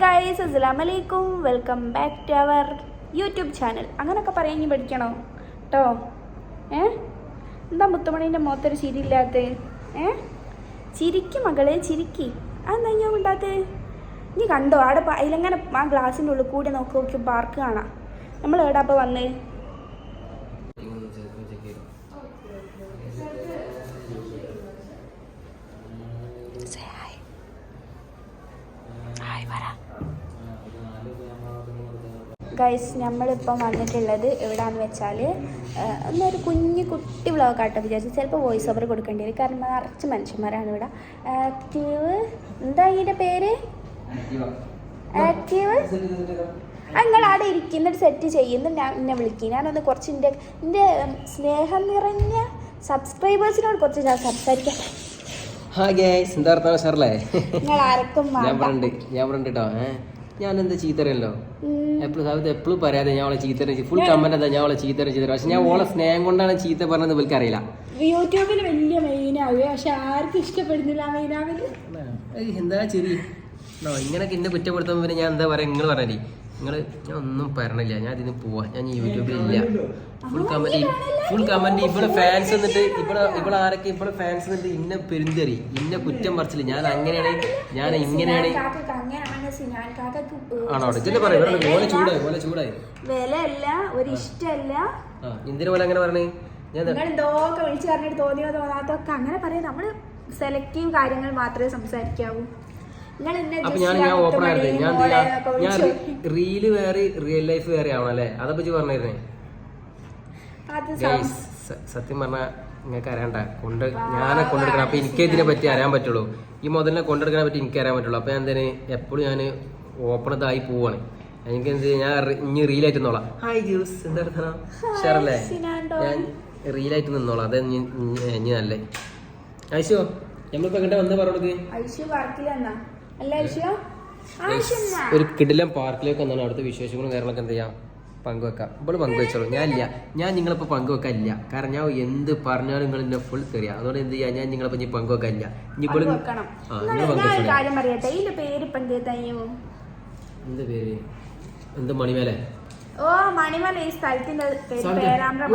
Guys അസ്സലാമലൈക്കും welcome back to our YouTube channel അങ്ങനൊക്കെ പറയാൻ പഠിക്കണോ? കേട്ടോ ഏ? എന്താ മുത്തമണീന്റെ മുഖത്തൊരു ചിരിയില്ലാത്ത? ഏ? ചിരിക്ക് മകളെ ചിരിക്ക്. അതെന്താ ഞാൻ ഉണ്ടാത്ത നീ കണ്ടോ? അവിടെ അതിലെങ്ങനെ ആ ഗ്ലാസ്സിന്റെ ഉള്ളിൽ കൂടി നോക്കി നോക്കി പാർക്ക് കാണാം. നമ്മൾ എവിടെ അപ്പോൾ വന്ന്? ഗൈസ് നമ്മളിപ്പം വന്നിട്ടുള്ളത് എവിടെയാണെന്ന് വെച്ചാൽ ഒന്നൊരു കുഞ്ഞു കുട്ടി വ്ളോഗ് ആട്ടോ വിചാരിച്ചു. ചിലപ്പോൾ വോയിസ് ഓവർ കൊടുക്കേണ്ടി വരും. കാരണം നിറച്ച് മനുഷ്യന്മാരാണ് ഇവിടെ. ആക്റ്റീവ് എന്താ ഇതിന്റെ പേര്? ആക്റ്റീവ് നിങ്ങൾ അവിടെ ഇരിക്കുന്നിട്ട് സെറ്റ് ചെയ്യുന്നു. ഞാൻ എന്നെ വിളിക്കും. ഞാനൊന്ന് കുറച്ച് എന്റെ എന്റെ സ്നേഹം നിറഞ്ഞ സബ്സ്ക്രൈബേഴ്സിനോട് കുറച്ച് ഞാൻ സംസാരിക്കാം. ഹാ ഗൈസ് എന്താ വർത്താനം സാറല്ലേ നിങ്ങൾ ആർക്കും ഞാൻ വേണ്ട. പറഞ്ഞിട്ട് ഞാൻ പറഞ്ഞിട്ടോ കേട്ടോ ഏഹ് ഞാൻ എന്താ ചീത്തരല്ലോ. എപ്പോഴും സാബിത്ത് എപ്പോഴും പറയാതെ ഞാൻ അവളെ ചീത്തര ഫുൾ കമന്റ് എന്താ ഞാൻ അവളെ ചീത്തര ചീത്തര പക്ഷെ ഞാൻ ഓളെ സ്നേഹം കൊണ്ടാണ് ചീത്ത പറഞ്ഞത് ഇവർക്ക് അറിയില്ല. യൂട്യൂബിൽ വലിയ മെയിനാവുക പക്ഷെ ആർക്കും ഇഷ്ടപ്പെടുന്നില്ല മെയിനാവിൽ എന്താ ചെറിയ ഇങ്ങനെ എന്നെ കുറ്റപ്പെടുത്തുമ്പോൾ ഞാൻ എന്താ പറയാ? നിങ്ങൾ പറഞ്ഞേ നിങ്ങൾ ഞാൻ ഒന്നും പറയണില്ല ഞാൻ ഇതിന് പോവാ. ഞാൻ യൂട്യൂബിലില്ല ഫുൾ കമന്റ് ഫുൾ കമന്റ് ഇവിടെ ഫാൻസ് എന്നിട്ട് ഇവിടെ ഇവിടെ ആരൊക്കെ ഇവിടെ ഫാൻസ് എന്നിട്ട് ഇന്ന പെരുന്തറി. ഇന്ന കുറ്റം പറിച്ചില്ല ഞാൻ അങ്ങനെയാണ് ഞാൻ ഇങ്ങനെയാണ് ആണോ? ഇതിന്റെ പറയാം. പോലെ ചൂടായി പോലെ ചൂടായി. വിലയല്ല. ഒരു ഇഷ്ടമല്ല ആ എന്തിനു പോലെ അങ്ങനെ പറഞ്ഞേ ഞാൻ എന്തോക്കെ വിളിച്ചു പറഞ്ഞിട്ട് തോന്നിയോ തോന്നാത്തൊക്കെ അങ്ങനെ പറയാം. നമ്മൾ സെലക്റ്റീവ് കാര്യങ്ങൾ മാത്രമേ സംസാരിക്കാവൂ. അപ്പൊ ഞാൻ ഞാൻ ഓപ്പൺ ആയിരുന്നു. മുത്തുമണി ഞാൻ ഞാൻ റീൽ വേറെ റിയൽ ലൈഫ് വേറെ ആവണല്ലേ? അതപ്പോ പറ്റി പറഞ്ഞിരുന്നേ. അത് സത്യം പറഞ്ഞാ നിങ്ങൾക്ക് അറിയണ്ട. കൊണ്ട് ഞാനെ കൊണ്ടെടുക്കണം. അപ്പൊ എനിക്ക് ഇതിനെ പറ്റി അറിയാൻ പറ്റുള്ളൂ. ഈ മുതലിനെ കൊണ്ടെടുക്കാനെ പറ്റി എനിക്ക് അറിയാൻ പറ്റുള്ളൂ. അപ്പൊ ഞാൻ തന്നെ എപ്പോഴും ഞാൻ ഓപ്പൺ ഇതായി പോവാണ്. എനിക്ക് എന്ത് ഞാൻ ഇനി റീലായിട്ട് നിന്നോളാം. ഹായ് ജ്യൂസ് എന്താ. ഞാൻ റീലായിട്ട് നിന്നോളാം. അതെ ഇനി നല്ലേ. ഐശോ നമ്മളിപ്പോ എങ്ങോട്ടാ വന്ന് പറഞ്ഞു ഐശ്വ വർക്കിലെന്നാ അല്ല ആവശ്യം ഒരു കിടിലം പാർക്കിലേക്ക് വന്നാണ് അവിടുത്തെ വിശേഷങ്ങളും കാര്യങ്ങളൊക്കെ എന്ത് ചെയ്യാം? പങ്കുവെക്കാം. ഇപ്പോൾ പങ്കുവെച്ചോളൂ. ഞാൻ ഇല്ല. ഞാൻ നിങ്ങളിപ്പോൾ പങ്കുവെക്കാനില്ല കാരണം ഞാൻ എന്ത് പറഞ്ഞാലും നിങ്ങൾ എന്നെ ഫുൾ തെറിയാം. അതുകൊണ്ട് എന്ത് ചെയ്യാം? ഞാൻ നിങ്ങളിപ്പോൾ ഇനി പങ്കുവെക്കാനില്ല ഇനി ഇപ്പോൾ ആ നിങ്ങൾ പങ്കുവെച്ചോളൂ. എന്തേ എന്ത് പേര്? എന്ത് മണിമേലെ? ഓ മണിമല ഈ സ്ഥലത്തിന്റെ പേര് പേരാമ്പ്ര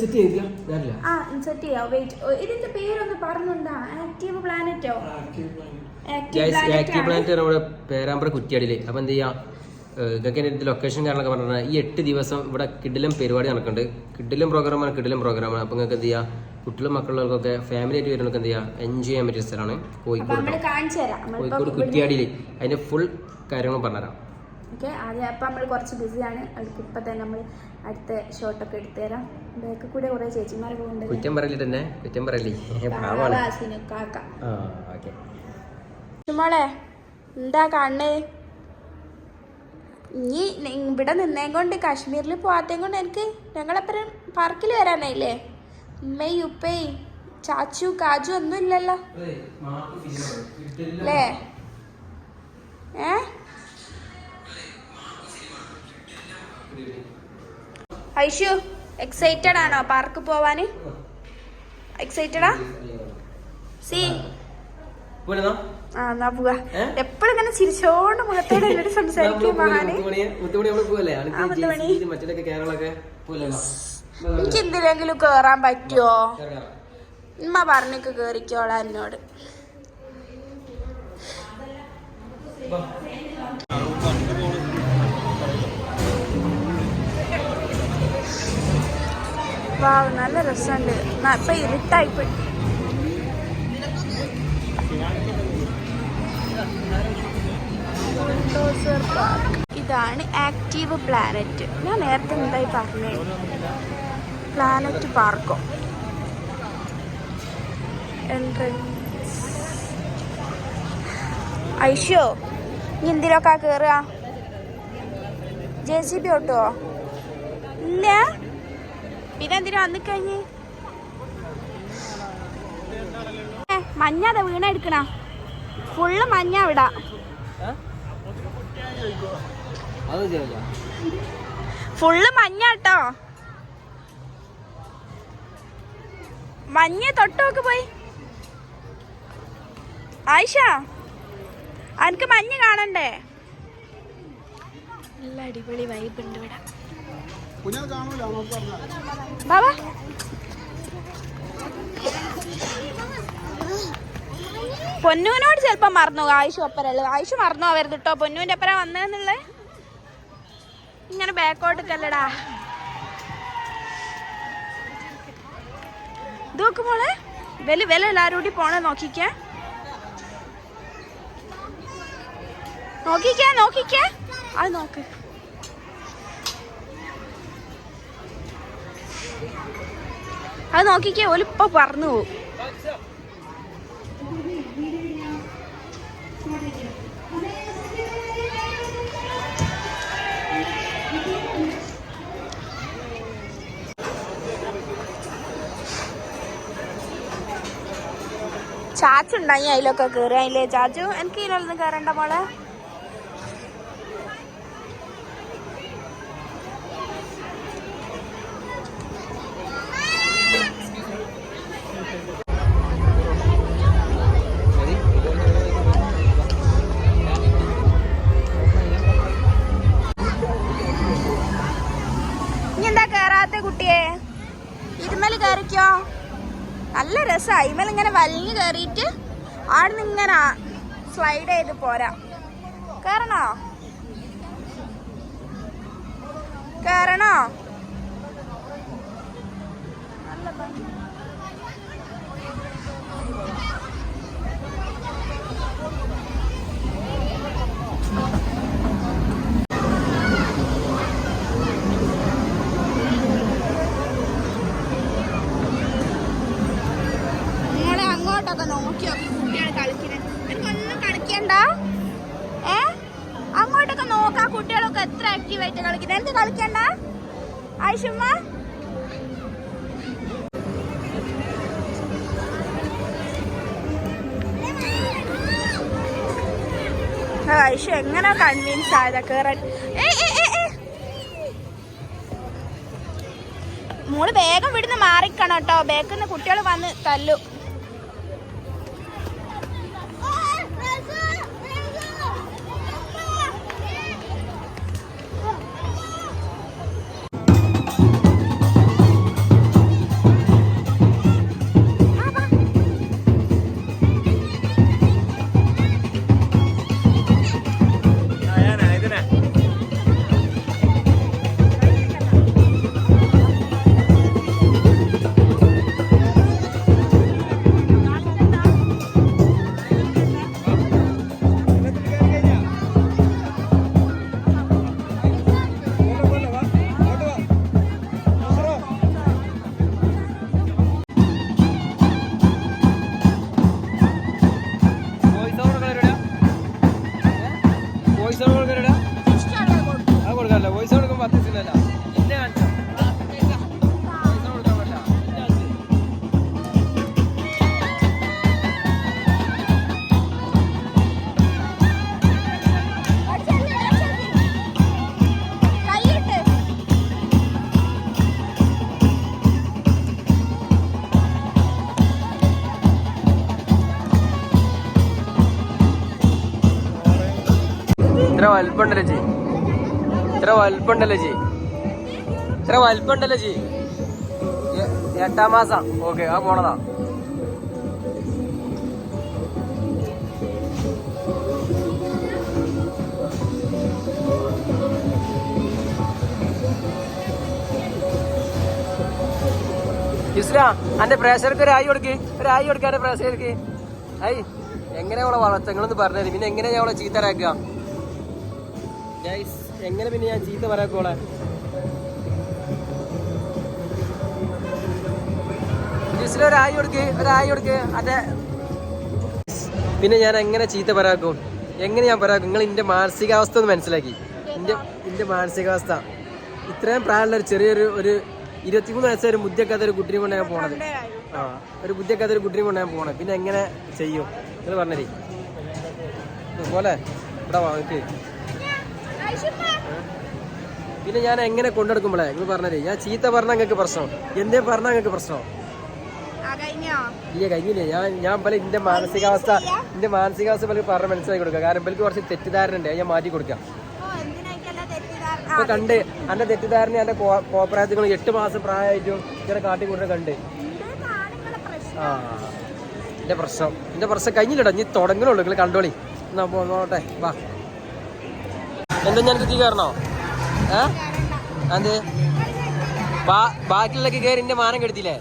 സെറ്റ് ഞാനില്ല. ആ ഇൻസെർട്ട് ചെയ്യാം. വെയിറ്റ് ഇതിന്റെ പേരൊന്ന് പറഞ്ഞുണ്ടാ ആക്റ്റീവ് പ്ലാനറ്റോ ആക്റ്റീവ് ആക്റ്റീവ് പ്ലാനറ്റ് നമ്മുടെ പേരാമ്പ്ര കുറ്റിയാടിയിൽ. അപ്പം എന്ത് ചെയ്യാം? ഇതൊക്കെ എന്റെ ലൊക്കേഷൻ കാര്യങ്ങളൊക്കെ പറഞ്ഞാൽ ഈ എട്ട് ദിവസം ഇവിടെ കിഡിലും പരിപാടി നടക്കുന്നുണ്ട്. കിഡിലും പ്രോഗ്രാമാണ് കിഡിലും പ്രോഗ്രാമാണ് അപ്പം നിങ്ങൾക്ക് എന്ത് ചെയ്യാം? കുട്ടികളും മക്കളുകൾക്കൊക്കെ ഫാമിലി ആയിട്ട് വരുന്നവർക്ക് എന്ത് ചെയ്യാം? എൻജോയ് ചെയ്യാൻ പറ്റിയ സ്ഥലമാണ് കോഴിക്കോട് കോഴിക്കോട് കുറ്റിയാടിയിൽ അതിന്റെ ഫുൾ കാര്യങ്ങളും പറഞ്ഞുതരാം. ഓക്കെ ആദ്യം അപ്പം നമ്മൾ കുറച്ച് ബിസിയാണ് അവർക്ക് ഇപ്പം തന്നെ നമ്മൾ അടുത്ത ഷോട്ടൊക്കെ എടുത്തു തരാം. ബാക്കിൽ കൂടെ കുറേ ചേച്ചിമാരൊക്കെ കൊണ്ടുവരും കുറ്റം പറയല്ലേ തന്നെ? കുറ്റം പറയല്ലേ? കാക്ക മോളെ എന്താ കണ്ണ്? ഇനി ഇവിടെ നിന്നേം കൊണ്ട് കാശ്മീരിൽ പോവാത്തേം കൊണ്ട് എനിക്ക് ഞങ്ങളെപ്പഴും പാർക്കിൽ വരാനായില്ലേ? ഉമ്മയും ഉപ്പയും ചാച്ചു കാജു ഒന്നും ഇല്ലല്ലോ. അല്ലേ ഏ? ഐഷു എക്സൈറ്റഡ് ആണോ പാർക്ക് പോവാന്? എക്സൈറ്റഡാ സി ആ എന്നാ പോവാ. എപ്പോഴും ഇങ്ങനെ ചിരിച്ചോണ്ട് മുഖത്തോടെ എന്നോട് സംസാരിക്കും മഹാന്? എനിക്ക് എന്തിനെങ്കിലും കേറാൻ പറ്റുമോ ഉമ്മ പറഞ്ഞിക്ക് കേറിക്കോളാ എന്നോട്. വാവ് നല്ല രസമുണ്ട്. ഇപ്പൊ ഇരുട്ടായിപ്പോയി ഇതാണ് ആക്റ്റീവ് പ്ലാനറ്റ് ഞാൻ നേരത്തെ എന്തായി പറഞ്ഞേ? പ്ലാനറ്റ് പാർക്കോ എൻട്രൻസ് ഐഷോ ഇനി എന്തിനൊക്കെ കേറുക? J C B auto? ഇല്ല. പിന്നെ എന്തിനാ വന്നു കഴിഞ്ഞ്? ഏ, മഞ്ഞാതെ വീണ എടുക്കണ. ഫുള്ള് മഞ്ഞ അത് ചെയ്യാം ഫുള്ള് മഞ്ഞ കേട്ടോ മഞ്ഞ തൊട്ടോക്ക് പോയി. ആയിഷ അനക്ക് മഞ്ഞ കാണണ്ടേ? നല്ല അടിപൊളി വൈബ് ഉണ്ട് ഇവിടെ. ബാബാ. പൊന്നൂനോട് ചിലപ്പോ മറന്നു ആയിഷു ഒപ്പരല്ല? ആയിഷു മറന്നു അവരുത് കേട്ടോ പൊന്നുവിന്റെ ഒപ്പര വന്നതെന്നുള്ളത് ഇങ്ങനെ ബാക്കോട്ട് കല്ലടാ മോളെ വെൽ വെല എല്ലാരും കൂടി പോണേ നോക്കിക്ക. നോക്കിക്ക നോക്കിക്ക. അത് നോക്ക്. അത് നോക്കിക്കേ ഓലിപ്പോ പറഞ്ഞു ചാച്ചുണ്ടായി അതിലൊക്കെ കയറി അതിലെ ചാച്ചു എനിക്ക് ഇതിലൊന്നും കയറണ്ട മോളെ. നല്ല ഇവൻ ഇങ്ങനെ വലിഞ്ഞു കയറിയിട്ട് ആടുന്ന് ഇങ്ങനെ സ്ലൈഡ് ചെയ്ത് പോരാ. കയറണോ കേറണോ? ആക്റ്റീവായിട്ട് കളിക്കുന്നത്. എന്ത് കളിക്കണ്ട? ആയിഷമ്മ? ആയിഷ എങ്ങനെ കൺവിൻസ് ആയതാ? കേറാൻ മോൾ വേഗം ഇവിടുന്ന് മാറിക്കണം കേട്ടോ. ബേക്കിന്ന് കുട്ടികൾ വന്ന് തല്ലു. ഇത്ര വലുപ്പുണ്ടല്ലോ ജി. ഇത്ര വലുപ്പുണ്ടല്ലോ ജി. ഇത്ര വലുപ്പുണ്ടല്ലോ എ- എട്ടാം മാസം. ഓക്കെ ആ പോണതാ. ഇസ്ലാ അന്റെ പ്രേഷർക്ക് ഒരു ആയി കൊടുക്ക്. ഒരു ആയി കൊടുക്ക എന്റെ പ്രേഷർക്ക് ഐ എങ്ങനെ അവളെ വളർത്തങ്ങളെന്ന് പറഞ്ഞത് പിന്നെ എങ്ങനെ ഞാൻ അവളെ ചീത്തരാക്കുക ഗൈസ് എങ്ങനെ പിന്നെ ഞാൻ ചീത്ത പറയാക്കോളെ ഒരായി കൊടുക്ക് ഒരായി കൊടുക്ക്. അതെ. പിന്നെ ഞാൻ എങ്ങനെ ചീത്ത പറയാക്കും? എങ്ങനെ ഞാൻ പറയാക്കും? നിങ്ങൾ എന്റെ മാനസികാവസ്ഥ ഒന്ന് മനസ്സിലാക്കി. എന്റെ എന്റെ മാനസികാവസ്ഥ. ഇത്രയും പ്രായമുള്ള ഒരു ചെറിയൊരു ഒരു ഇരുപത്തിമൂന്ന് വയസ്സായ ഒരു ബുദ്ധിയൊക്കെ ഒരു കുട്ടിനെ കൊണ്ട് ഞാൻ പോണത്. ആ ഒരു ബുദ്ധിയൊക്കെ ഒരു കുട്ടിനെ കൊണ്ട് ഞാൻ പോണത്. പിന്നെ എങ്ങനെ ചെയ്യും? നിങ്ങൾ പറഞ്ഞേ പോലെ ഇവിടെ വാ നിക്ക്. പിന്നെ ഞാൻ എങ്ങനെ കൊണ്ടെടുക്കുമ്പോളേ നിങ്ങൾ പറഞ്ഞേ ഞാൻ ചീത്ത പറഞ്ഞ നിങ്ങൾക്ക് പ്രശ്നം. എന്തേ പറഞ്ഞ നിങ്ങൾക്ക് പ്രശ്നം. ഇല്ല കഴിഞ്ഞില്ലേ. ഞാൻ ഞാൻ പല എന്റെ മാനസികാവസ്ഥ എന്റെ മാനസികാവസ്ഥ പല പറഞ്ഞ് മനസ്സിലാക്കി കൊടുക്കുക കാരണം ഇവർക്ക് കുറച്ച് തെറ്റിദ്ധാരണ ഉണ്ട് ഞാൻ മാറ്റി കൊടുക്കാം. ഇപ്പൊ കണ്ട് എന്റെ തെറ്റിദ്ധാരണ എന്റെ കോപ്രായത്തിൽ എട്ട് മാസം പ്രായമായിട്ടും ഇങ്ങനെ കാട്ടി കൂടെ കണ്ട്. ആ എന്റെ പ്രശ്നം. എന്റെ പ്രശ്നം കഴിഞ്ഞില്ലട്ടോ ഇനി തുടങ്ങണുള്ളൂ നിങ്ങൾ കണ്ടോളി. എന്നാ പോ വാ. എന്താ ഞാൻ തീ കയറണോ? ഏ? അത് ബാക്കിയുള്ളൊക്കെ കയറി എന്റെ മാനം കെടുത്തില്ലേ?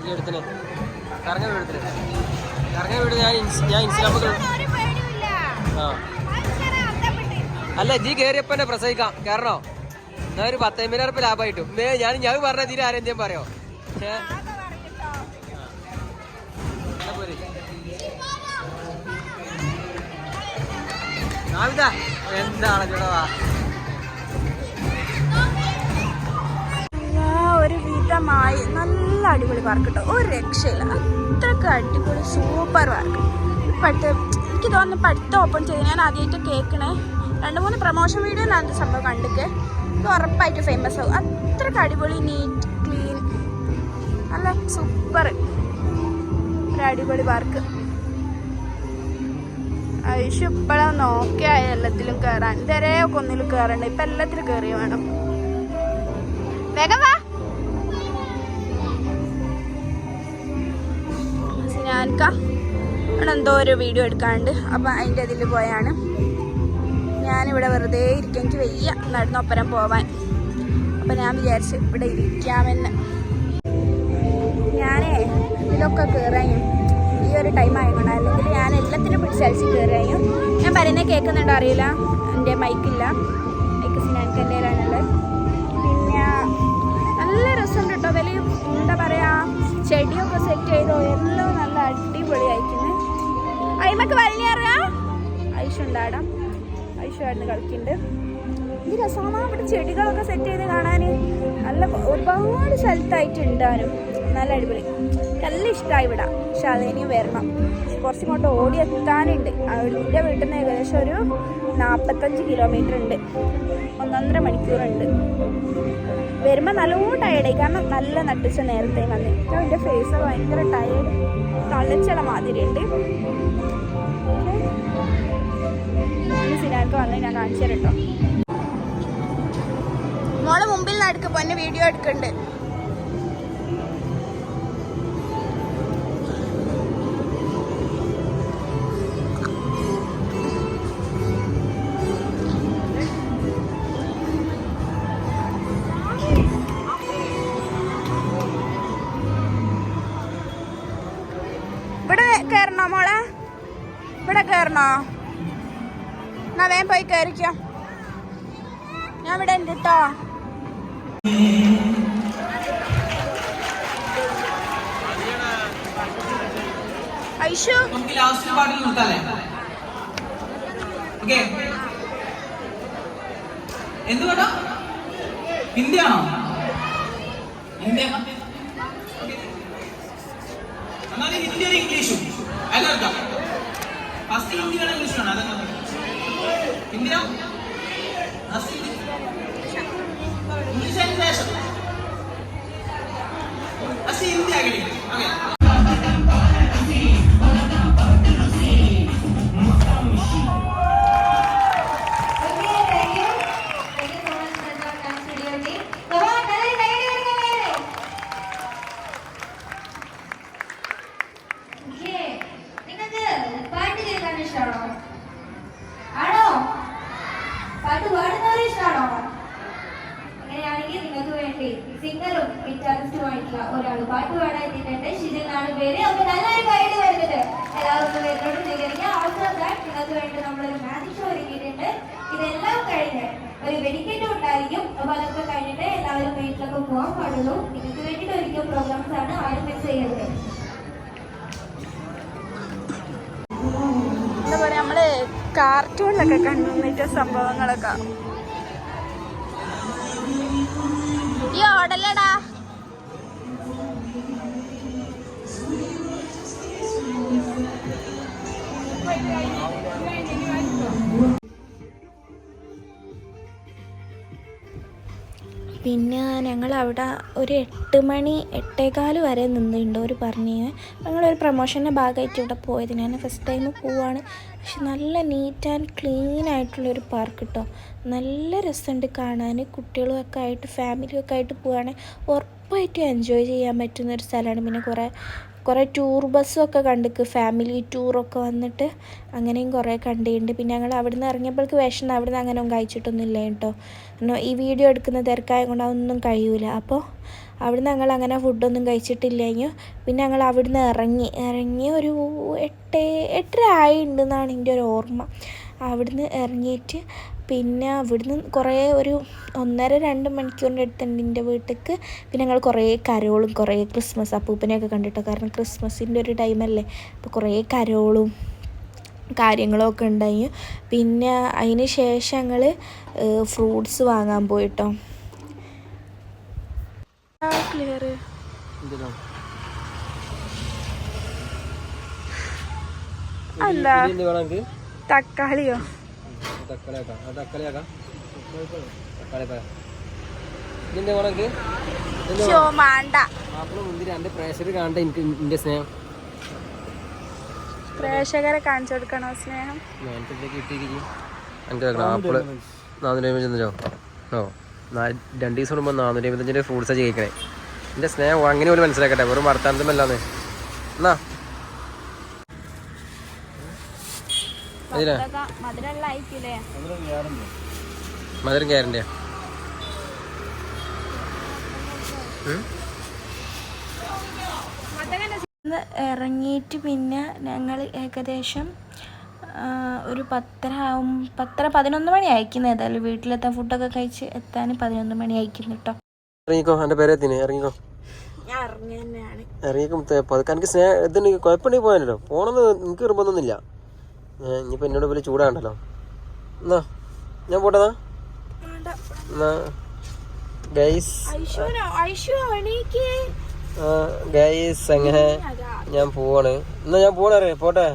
ഈ എടുത്തിനെ. കറങ്ങ വീടത്തിന് കറങ്ങ വീട് ഞാൻ ഞാൻ ഇൻസ്റ്റാഗ്രാമിൽ ആ. അല്ല ജി കയറിയപ്പോ എന്നെ പ്രസവിക്കാം. കയറണോ? ഞാൻ ഒരു പത്തമ്പതിനായിരം റുപ്യ ലാഭമായിട്ടും. ഞാൻ ഞാൻ പറഞ്ഞ തീരെ ആരെന്തേലും പറയോ? എന്താണ് ചേട്ടാ? ഒരു വിധമായി നല്ല അടിപൊളി പാർക്ക് കേട്ടോ ഒരു രക്ഷയില്ല. അത്രയ്ക്ക് അടിപൊളി സൂപ്പർ പാർക്ക് പട്ട് എനിക്ക് തോന്നുന്നു പഠിത്തം ഓപ്പൺ ചെയ്ത് ഞാൻ ആദ്യമായിട്ട് കേൾക്കണേ. രണ്ട് മൂന്ന് പ്രൊമോഷൻ വീഡിയോ ഞാൻ ഇത് സംഭവം കണ്ടിക്ക് ഇത് ഉറപ്പായിട്ട് ഫേമസ് ആവും. അത്രയ്ക്ക് അടിപൊളി നീറ്റ് ക്ലീൻ നല്ല സൂപ്പർ ഒരു അടിപൊളി പാർക്ക് ഐഷു ഇപ്പോഴാണ് നോക്കിയായ എല്ലാത്തിലും കേറാൻ. ഇതുവരെ ഒക്കെ ഒന്നിലും കയറണ്ട ഇപ്പം എല്ലാത്തിലും കേറി വേണം. വേഗം വാ. എന്തോ ഒരു വീഡിയോ എടുക്കാണ്ട്. അപ്പം അതിന്റെ ഇതിൽ പോയാണ്. ഞാനിവിടെ വെറുതെ ഇരിക്കാൻ എനിക്ക് വയ്യ നടന്നൊപ്പരം പോവാൻ. അപ്പം ഞാൻ വിചാരിച്ചു ഇവിടെ ഇരിക്കാമെന്ന്. ഞാനേ ഇതൊക്കെ കയറാനും ഈ ഒരു ടൈം ആയതുകൊണ്ട്. അല്ലെങ്കിൽ ഞാൻ എല്ലാത്തിനും പിടിച്ചടിച്ച് കയറിയും ഞാൻ പറയുന്നത് കേൾക്കുന്നുണ്ടോ അറിയില്ല. എന്റെ മൈക്കില്ല മൈക്ക് കയ്യിലാണുള്ളത് പിന്നെ നല്ല രസമുണ്ട് കേട്ടോ. വലിയ എന്താ പറയുക ചെടിയൊക്കെ സെറ്റ് ചെയ്തോ. എല്ലാം നല്ല അടിപൊളി അയക്കുന്നത് അയിമക്ക് വലിയ ഐഷു ഉണ്ടാടാം ഐഷു ആയിരുന്നു കളിക്കുന്നുണ്ട്. ഈ രസമാണ് അവിടെ ചെടികളൊക്കെ സെറ്റ് ചെയ്ത് കാണാൻ. നല്ല ഒരുപാട് സ്ഥലത്തായിട്ട് ഉണ്ടാനും നല്ല അടിപൊളി. നല്ല ഇഷ്ടമായി ഇവിടെ. പക്ഷെ അതിനും വരണം. കുറച്ചിങ്ങോട്ട് ഓടി എത്താനുണ്ട്. അവിടെ വീട്ടിൽ നിന്ന് ഏകദേശം ഒരു നാൽപ്പത്തഞ്ച് കിലോമീറ്റർ ഉണ്ട്. ഒന്നൊന്നര മണിക്കൂറുണ്ട്. വരുമ്പോൾ നല്ലോണം ടയർഡായി കാരണം നല്ല നട്ടിച്ച നേരത്തെ വന്ന്. എന്റെ ഫേസ് ഭയങ്കര ടയേർഡ് തളിച്ചള മാതിരി ഉണ്ട് സിനാർക്ക് വന്ന് ഞാൻ കാണിച്ചു തരട്ടോ മോളെ മോൾ മുമ്പിൽ നടക്ക്. പൊന്നെ വീഡിയോ എടുക്കുന്നുണ്ട് ഇവിടെ കയറണോ എന്നാ വേഗം പോയി കയറിക്കോ ഞാൻ ഇവിടെ ഉണ്ട് കേട്ടോ ലാസ്റ്റ് ഹിന്ദി ഹിന്ദി ഇംഗ്ലീഷും. അല്ല എടുക്കാം ഫസ്റ്റ് ഹിന്ദി വേണം ഇംഗ്ലീഷ് വേണം അതെന്താ ഹിന്ദിയാ ഇംഗ്ലീഷ് അതിന് ശേഷം ഓക്കെ. ഗിറ്റാറിസ്റ്റുമായിട്ടുള്ള ഒരാൾ പാട്ട് പാടാൻ എത്തിയിട്ടുണ്ട് ഷിജിൻ എന്നാണ് പേര്. അപ്പൊ നല്ലൊരു ഗൈഡ് വരുന്നുണ്ട്. എല്ലാവർക്കും പേരോട് സ്വീകരിക്കാം ഓൾസോ ദാറ്റ് നിങ്ങൾക്ക് വേണ്ടി നമ്മളൊരു മാജിക് ഷോ ഒരുക്കിയിട്ടുണ്ട്. ഇതെല്ലാം കഴിഞ്ഞ് ഒരു വെടിക്കെട്ടും ഉണ്ടായിരിക്കും. അപ്പൊ അതൊക്കെ കഴിഞ്ഞിട്ട് എല്ലാവരും വീട്ടിലൊക്കെ പോകാൻ പാടുള്ളൂ. നിങ്ങൾക്ക് വേണ്ടിയിട്ട് ഒരുക്കിയ പ്രോഗ്രാംസ് ആണ് ആരും മിസ് ചെയ്യരുത്. എന്താ പറയാ നമ്മൾ കാർട്ടൂണിലൊക്കെ കണ്ടിട്ട് സംഭവങ്ങളൊക്കെ. പിന്നെ ഞങ്ങൾ അവിടെ ഒരു എട്ട് മണി എട്ടേകാൽ വരെ നിന്നിട്ടുണ്ട് ഒരു പറഞ്ഞു. ഞങ്ങളൊരു പ്രൊമോഷന്റെ ഭാഗമായിട്ട് ഇവിടെ പോയത്. ഞാൻ ഫസ്റ്റ് ടൈം പോവാണ്. പക്ഷെ നല്ല നീറ്റ് ആൻഡ് ക്ലീൻ ആയിട്ടുള്ളൊരു പാർക്ക് കേട്ടോ നല്ല രസമുണ്ട് കാണാൻ. കുട്ടികളും ഒക്കെ ആയിട്ട് ഫാമിലിയൊക്കെ ആയിട്ട് പോവുകയാണെങ്കിൽ ഉറപ്പായിട്ടും എൻജോയ് ചെയ്യാൻ പറ്റുന്ന ഒരു സ്ഥലമാണ്. പിന്നെ കുറേ കുറേ ടൂർ ബസ്സൊക്കെ കണ്ടിക്ക്. ഫാമിലി ടൂറൊക്കെ വന്നിട്ട് അങ്ങനെയും കുറേ കണ്ടിട്ടുണ്ട്. പിന്നെ ഞങ്ങൾ അവിടെ നിന്ന് ഇറങ്ങിയപ്പോഴേക്ക് വിഷം അവിടെ നിന്ന് അങ്ങനെ കഴിച്ചിട്ടൊന്നുമില്ല കേട്ടോ. കാരണം ഈ വീഡിയോ എടുക്കുന്ന തിരക്കായത് കൊണ്ട് അതൊന്നും കഴിയൂല. അപ്പോൾ അവിടെ നിന്ന് ഞങ്ങൾ അങ്ങനെ ഫുഡൊന്നും കഴിച്ചിട്ടില്ലെങ്കിൽ പിന്നെ ഞങ്ങൾ അവിടെ നിന്ന് ഇറങ്ങി. ഇറങ്ങി ഒരു എട്ട് എട്ടര ആയിട്ടുണ്ടെന്നാണ് എന്റെ ഒരു ഓർമ്മ. അവിടുന്ന് ഇറങ്ങിയിട്ട് പിന്നെ അവിടുന്ന് കുറേ ഒരു ഒന്നര രണ്ട് മണിക്കൂറിന്റെ അടുത്തുണ്ട് എന്റെ വീട്ടിലേക്ക് പിന്നെ ഞങ്ങൾ കുറേ കരോളും കുറേ ക്രിസ്മസ് അപ്പൂപ്പനെയൊക്കെ കണ്ടിട്ടോ? കാരണം ക്രിസ്മസിന്റെ ഒരു ടൈമല്ലേ. അപ്പോൾ കുറേ കരോളും കാര്യങ്ങളൊക്കെ ഉണ്ടായി. പിന്നെ അതിന് ശേഷം ഞങ്ങൾ ഫ്രൂട്ട്സ് വാങ്ങാൻ പോയിട്ടോ. ക്ലിയർ അല്ല. തക്കാളിയോ? തക്കാളി ആക്കാം ആ തക്കാളി ആക്കാം ഇതിന്റെ മാപ്പിള മുന്തിരി എനിക്ക് എന്റെ സ്നേഹം. പ്രേക്ഷകരെ കാണിച്ചു കൊടുക്കണോ സ്നേഹം? ഞാൻ ഇതിലേക്ക് ഇട്ടിരിക്കും. എനിക്ക് വെക്കണം ആപ്പിൾ നാനൂറ്റി അമ്പത്തഞ്ചോ ഓ നാ- രണ്ട് ദിവസം കൂടുമ്പോൾ നാനൂറ്റി അമ്പത്തഞ്ചിന്റെ ഫ്രൂട്ട്സാണ് കഴിക്കണേ എന്റെ സ്നേഹം അങ്ങനെ ഒരു മനസ്സിലാക്കട്ടെ. വെറും വർത്താനത്തുമല്ലാന്ന്. എന്നാ? മധുരം ഇന്ന് ഇറങ്ങിയിട്ട് പിന്നെ ഞങ്ങൾ ഏകദേശം ഒരു പത്തര ആവും പത്തര പതിനൊന്ന് മണി അയക്കുന്നത് ഏതായാലും വീട്ടിലെത്താൻ. ഫുഡൊക്കെ കഴിച്ച് എത്താൻ പതിനൊന്ന് മണി അയക്കുന്നു കേട്ടോ ഇറങ്ങിക്കോ എന്റെ പേരെ എത്തിന് ഇറങ്ങിക്കോ ഇറങ്ങിക്കും പതുക്കെ. എനിക്ക് സ്നേഹം ഇതുണ്ടെങ്കിൽ കുഴപ്പമുണ്ടെങ്കിൽ പോയാലോ പോകണമെന്ന് എനിക്ക് നിർബന്ധമൊന്നുമില്ല. ഇനിയിപ്പോൾ എന്നോട് വലിയ ചൂടാണ്ടല്ലോ. എന്നാ ഞാൻ പോട്ടെന്നാ? എന്നാ ഗൈസ് ഗൈസ് അങ്ങനെ ഞാൻ പോവാണ്. എന്നാ ഞാൻ പോണേ പോട്ടെ.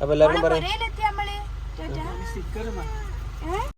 അപ്പൊ എല്ലാവരും പറയാം. നമ്മൾ.